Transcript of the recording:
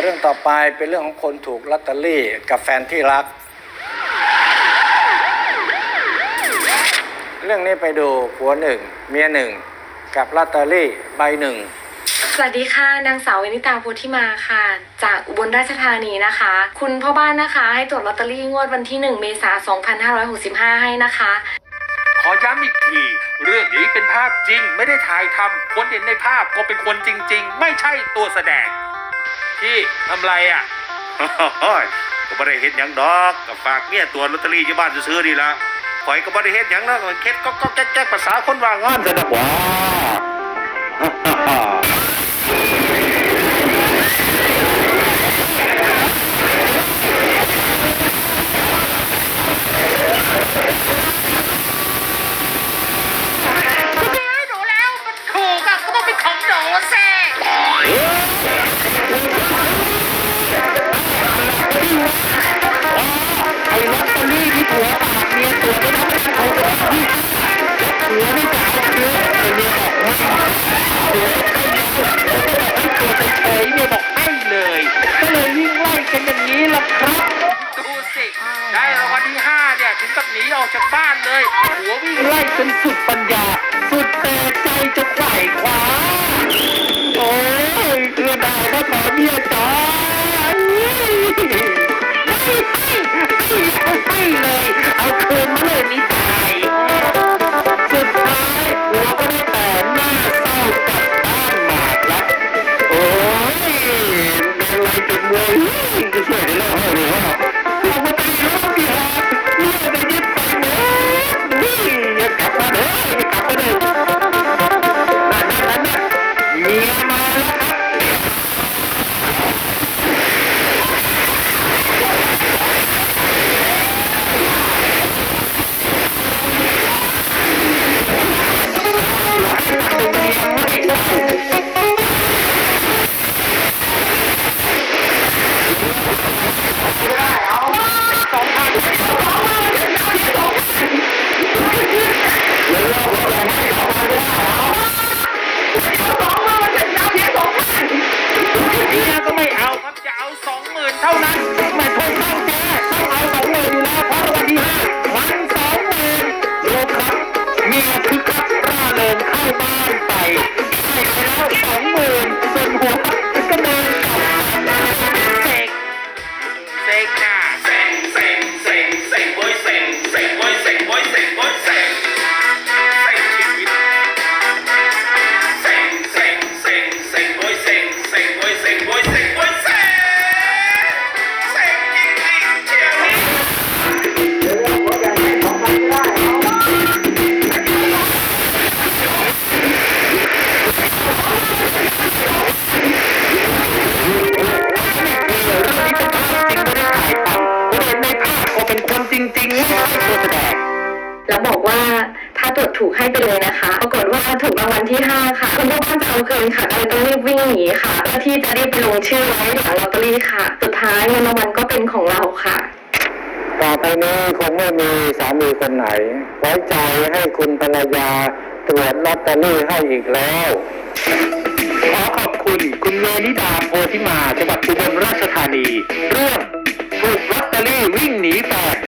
เรื่องต่อไปเป็นเรื่องของคนถูกลอตเตอรี่กับแฟนที่รัก เรื่องนี้ไปดูผัวหนึ่งเมียหนึ่งกับลอตเตอรี่ใบหนึ่งสวัสดีค่ะนางสาวเวนิตาโพธิมาค่ะ จากอุบลราชธานีนะคะ คุณพ่อบ้านนะคะ ให้ตรวจลอตเตอรี่งวดวันที่ 1 เมษายน 2565 ให้นะคะ ขอย้ำอีกที เรื่องนี้เป็นภาพจริงไม่ได้ถ่ายทำคนเห็นในภาพก็เป็นคนจริง ๆ ไม่ใช่ตัวแสดง ที่ทำไรอะ ก็ไม่ได้เห็นหยังดอกกับฝากเมียตัวลอตเตอรี่ที่บ้านซื้อๆนี่ละข่อยก็ไม่ได้เห็นหยังนะเค็ดก็ก็แก๊กๆภาษาคนว่างงานจะนะว่าหนูแล้วมันถูกอะก็ต้องเป็นของหนูสิไอ้ ถึงกับหนีออกจากบ้านเลย หัววิ่งไล่จนสุดปัญญา สุดแต่ใจจะไขว่คว้าโอ้ยเรือนได้ก็ขอเมีย ถูกให้ไปเลยนะคะปรากฏว่าถูกรางวัลที่ 5 ค่ะคุณพ่อบ้านจะเอาคืนค่ะก็เลยต้องรีบวิ่งหนีค่ะเพื่อที่จะรีบไปลงชื่อไว้หลังลอตเตอรี่ค่ะ สุดท้ายเงินรางวัลก็เป็นของเราค่ะต่อไปนี้คงไม่มีสามีคนไหน ไว้ใจให้คุณภรรยาตรวจลอตเตอรี่ให้อีกแล้ว ขอขอบคุณคุณเมนิดาโพธิมาจังหวัดอุบลราชธานี เรื่องถูกลอตเตอรี่วิ่งหนีแฟน